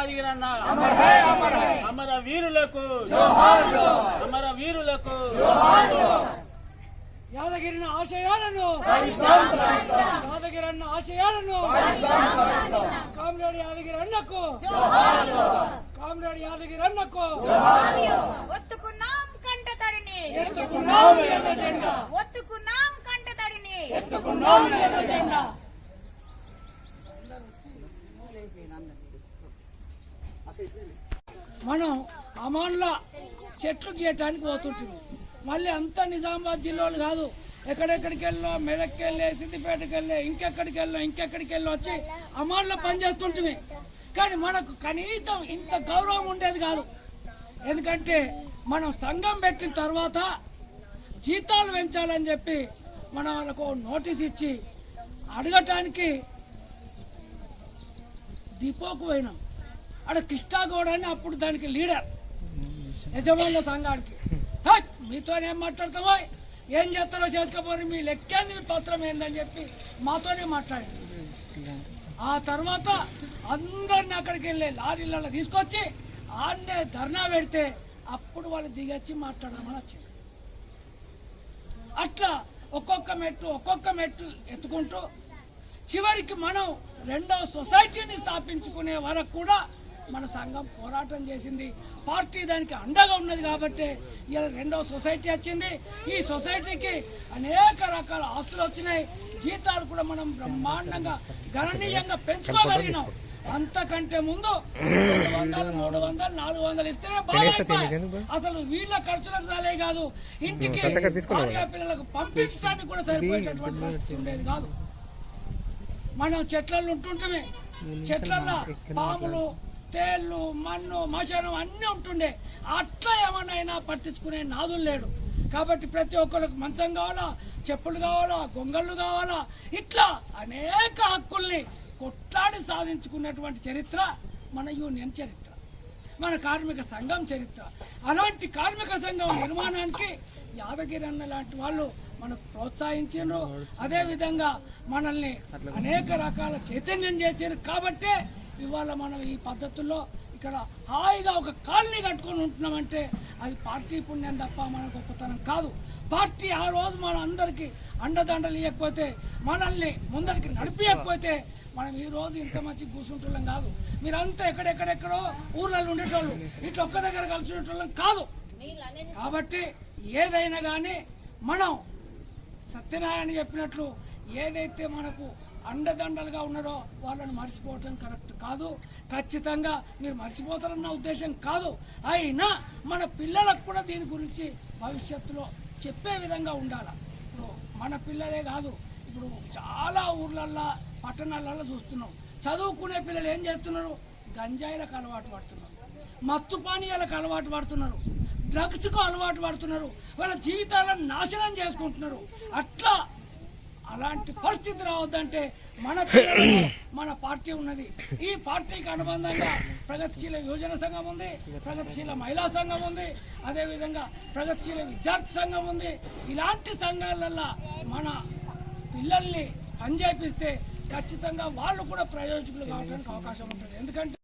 యాదగిరన్న అమర వీరులకు. అమర వీరులకు. యాదగిరిని ఆశయాలను. యాదగిరి అన్న ఆశయాలను. కామ్రేడ్ యాదగిరి అన్నకు కామ్రేడ్ యాదగిరి అన్నకు ఒత్తుకున్నాం కంటతడిని. ఎత్తుకున్నాం ఎర్ర జెండా. ఒత్తుకున్నాం కంటతడిని. ఎత్తుకున్నాం మనం అమాన్ల చెట్లు గీయటానికి పోతుంటున్నాం. మళ్ళీ అంత నిజామాబాద్ జిల్లాలు కాదు. ఎక్కడెక్కడికి వెళ్ళో మెదక్కి వెళ్ళి సిద్దిపేటకి వెళ్ళి ఇంకెక్కడికి వెళ్ళో ఇంకెక్కడికి వెళ్ళి వచ్చి అమాన్లో పనిచేస్తుంటుంది కానీ మనకు కనీసం ఇంత గౌరవం ఉండేది కాదు. ఎందుకంటే మనం సంఘం పెట్టిన తర్వాత జీతాలు పెంచాలని చెప్పి మనం వాళ్ళకు నోటీస్ ఇచ్చి అడగటానికి డిపోకు పోయినాం. అక్కడ కృష్ణాగౌడ్ అని అప్పుడు దానికి లీడర్. యజమానుల సంఘానికి. మీతో మీతోనేం మాట్లాడతామో ఏం చేస్తారో చేసుకోపోరు మీ లెక్కేంది మీ పత్రం ఏందని చెప్పి మాతోనే మాట్లాడింది ఆ తర్వాత అందరిని అక్కడికి వెళ్ళి లారీలలో తీసుకొచ్చి ఆడే ధర్నా పెడితే అప్పుడు వాళ్ళు దిగొచ్చి మాట్లాడమని వచ్చింది అట్లా ఒక్కొక్క మెట్టు ఒక్కొక్క మెట్టు ఎత్తుకుంటూ చివరికి మనం రెండో సొసైటీని స్థాపించుకునే వరకు కూడా మన సంఘం పోరాటం చేసింది. పార్టీ దానికి అండగా ఉన్నది కాబట్టి ఇలా రెండో సొసైటీ వచ్చింది. ఈ సొసైటీకి అనేక రకాల ఆస్తులు వచ్చినాయి. జీతాలు కూడా మనం బ్రహ్మాండంగా గణనీయంగా పెంచుకోగలిగినాం. అంతకంటే ముందు వందలు మూడు వందలు నాలుగు వందలు ఇస్తేనే బాగా. అసలు వీళ్ళ ఖర్చులకు చాలే కాదు. ఇంటికి పిల్లలకు పంపించడానికి కూడా సరిపోయేటటువంటి పరిస్థితి ఉండేది కాదు. మనం చెట్లలో ఉంటుంటే చెట్లల్లో పాములు తేళ్ళు మన్ను మచనం అన్నీ ఉంటుండే. అట్లా ఏమన్నా పట్టించుకునే నాదులు లేడు. కాబట్టి ప్రతి ఒక్కరికి మంచం కావాలా చెప్పులు కావాలా గొంగళ్ళు కావాలా ఇట్లా అనేక హక్కుల్ని కొట్లాడి సాధించుకున్నటువంటి చరిత్ర మన యూనియన్ చరిత్ర. మన కార్మిక సంఘం చరిత్ర. అలాంటి కార్మిక సంఘం నిర్మాణానికి యాదగిరి అన్న లాంటి వాళ్ళు మనకు ప్రోత్సహించారు అదే విధంగా మనల్ని అనేక రకాల చైతన్యం చేశారు కాబట్టే ఇవాళ మనం ఈ పద్ధతుల్లో ఇక్కడ హాయిగా ఒక కాలనీ కట్టుకొని ఉంటున్నామంటే అది పార్టీ పుణ్యం తప్ప మన గొప్పతనం కాదు. పార్టీ ఆ రోజు మన అందరికీ అండదండలు ఇవ్వకపోతే మనల్ని ముందరికి నడిపించకపోతే మనం ఈ రోజు ఇంత మంచి కూర్చుంటున్నాం కాదు. మీరంతా ఎక్కడెక్కడెక్కడో ఊర్లలో ఉండేటోళ్ళు ఇట్లా ఒక్క దగ్గర కలిసి ఉండేటోళ్ళం కాదు. కాబట్టి ఏదైనా కానీ మనం సత్యనారాయణ చెప్పినట్లు ఏదైతే మనకు అండదండలుగా ఉన్నారో వాళ్ళని మర్చిపోవటం కరెక్ట్ కాదు. ఖచ్చితంగా మీరు మర్చిపోతారన్న ఉద్దేశం కాదు. అయినా మన పిల్లలకు కూడా దీని గురించి భవిష్యత్తులో చెప్పే విధంగా ఉండాలి? ఇప్పుడు మన పిల్లలే కాదు ఇప్పుడు చాలా ఊర్లల్లో పట్టణాలలో చూస్తున్నాం. చదువుకునే పిల్లలు ఏం చేస్తున్నారు? గంజాయిలకు అలవాటు పడుతున్నారు. మత్తు పానీయాలకు అలవాటు పడుతున్నారు. డ్రగ్స్కు అలవాటు పడుతున్నారు. వాళ్ళ జీవితాలను నాశనం చేసుకుంటున్నారు. అట్లా అలాంటి పరిస్థితి రావద్దంటే మన మన పార్టీ ఉన్నది. ఈ పార్టీకి అనుబంధంగా ప్రగతిశీల యువజన సంఘం ఉంది ప్రగతిశీల మహిళా సంఘం ఉంది అదేవిధంగా ప్రగతిశీల విద్యార్థి సంఘం ఉంది. ఇలాంటి సంఘాలల్లో మన పిల్లల్ని పనిచేపిస్తే ఖచ్చితంగా వాళ్ళు కూడా ప్రయోజకులు కావడానికి అవకాశం ఉంటుంది. ఎందుకంటే